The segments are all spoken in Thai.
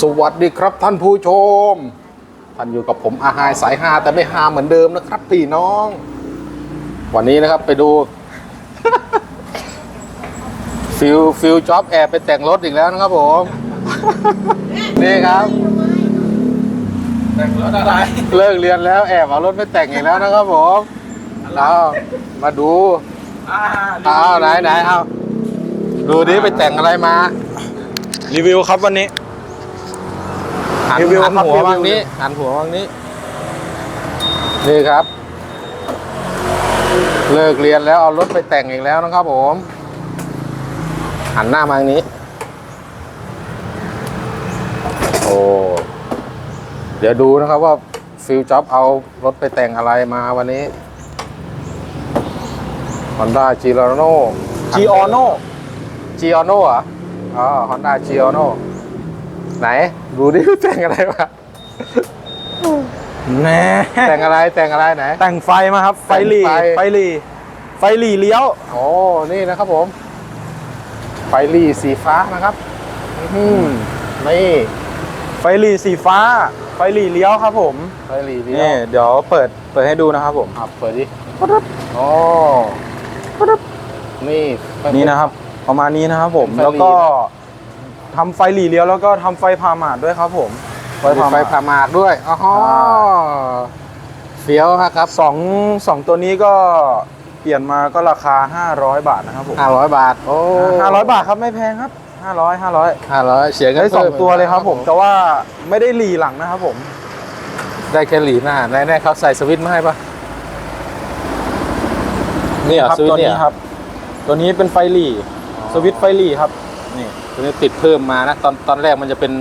สวัสดีครับท่านผู้ชม ท่านอยู่กับผมอาหายสายฮาแต่ไม่ฮาเหมือนเดิมนะครับพี่น้อง วันนี้นะครับไปดู ฟิลฟิลจ็อบแอบไปแต่งรถอีกแล้วนะครับผม นี่ครับแต่งรถอะไรเลิกเรียนแล้วแอบเอารถไปแต่งอีกแล้วนะครับผมเอามาดูอ่าเอาไหนไหนเอาดูดิไปแต่งอะไรมา รีวิวครับวันนี้ หันรีวิวหันครับหัวรีวิวบางนี้หันหัวบางนี้ นี่ครับ เลิกเรียนแล้วเอารถไปแต่งอีกแล้วนะครับผม หันหน้ามาทางนี้ โอ้เดี๋ยวดูนะครับว่าฟิลจ็อบเอารถไปแต่งอะไรมาวันนี้ Honda g i o n o จีออโน่ g i o n o เหรออ๋อ Honda g i o n o ไหนดูดิแต่งอะไรมาแน่แต่งอะไรแต่งอะไรไหน แต่งไฟมาครับ ไฟหลีแต่งไฟ ไฟหลีไฟหลีเลี้ยว โอ้นี่นะครับผม ไฟรีสีฟ้านะครับอืมนี่ไฟหลีสีฟ้า ไฟหลีเลี้ยวครับผมไฟรีเดียนี่วเดี๋ยวเปิดเปิดให้ดูนะครับผมอะเปิดดิปึ๊บโอ้ปึ๊บนี่ไฟนี่นะครับ ประมาณนี้นะครับผม ไฟหลี แล้วก็ ทำไฟหลีเลี้ยวแล้วก็ทำไฟพามาดด้วยครับผมไฟมีพาไฟมาด ผ่าหมากด้วยอ๋อใช่ เฟี้ยวครับสองสองตัวนี้ก็เปลี่ยนมาก็ราคา 500 บาทนะครับผมห้าร้อยบาท โอ้ห้าร้อยบาทครับไม่แพงครับ 500 500ห้าร้อยเสียเงินได้สองพิ่มตัวเลยครับผมแต่ว่าไม่ได้หลีหลังนะครับผม ได้แค่หลีหน้าแน่ๆเขาใส่สวิตช์มาให้ปะนี่เหรอครับสวิตตัวช์เนี่นี้ยครับ ตัวนี้เป็นไฟหลีอ๋อสวิตช์ไฟหลีครับ นี่ตัวนี้ติดเพิ่มมานะตอนตอนแรกมันจะเป็น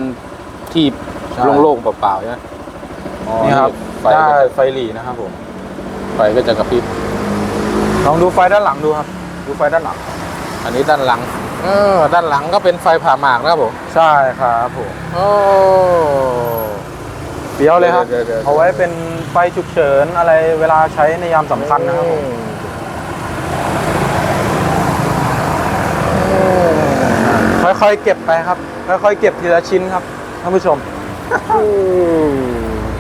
ที่ใช่ โล่งๆเปล่าๆใช่ไหมอ๋อนี่ครับไฟได้ก็จะไฟหลีนะครับผม ไฟก็จะกระพริบลองดูไฟด้านหลังดูครับ ดูไฟด้านหลัง อันนี้ด้านหลังเออด้านหลังก็เป็นไฟผ่าหมากนะครับผมใช่ครับผมโอ้ เดี๋ยวเลยครับ เดี๋ยวเดี๋ยวเดี๋ยวเอาไว้เป็นไฟฉุกเฉินอะไรเวลาใช้ในยามสำคัญนะครับผม อื ค่อยๆเก็บไปครับ ค่อยๆเก็บทีละชิ้นครับท่านผู้ชมอืม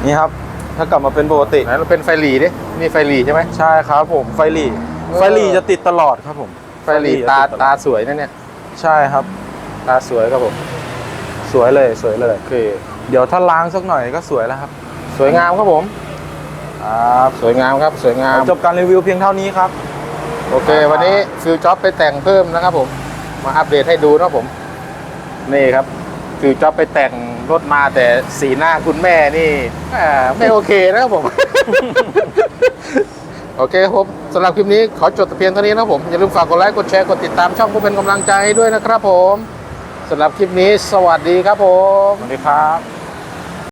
นี่ครับ ถ้ากลับมาเป็นปกติ ไหนเราเป็นไฟหลีดินี่ไฟหลีใช่ไหม ใช่ครับผมไฟหลีเออไฟหลีจะติดตลอดครับผม ไฟหลีตาตาสวยนะเนี่ย ใช่ครับ ตาสวยครับผม สวยเลยสวยเลยโอเคเดี๋ยวถ้าล้างสักหน่อยก็สวยแล้วครับ สวยงามครับผมครับสวยงามครับสวยงามจบการรีวิวเพียงเท่านี้ครับ โอเคครับวันนี้ฟิวจ็อบไปแต่งเพิ่มนะครับผม มาอัปเดตให้ดูนะครับผม นี่ครับ คือจะไปแต่งรถมาแต่สีหน้าคุณแม่นี่ไม่โอเคนะครับผม โอเคครับผมสำหรับคลิปนี้ขอจดเพียงเท่านี้นะครับผม อย่าลืมฝากกดไลค์ กดแชร์ กดติดตามช่องเพื่อเป็นกำลังใจให้ด้วยนะครับผมสำหรับคลิปนี้สวัสดีครับผม สวัสดีครับ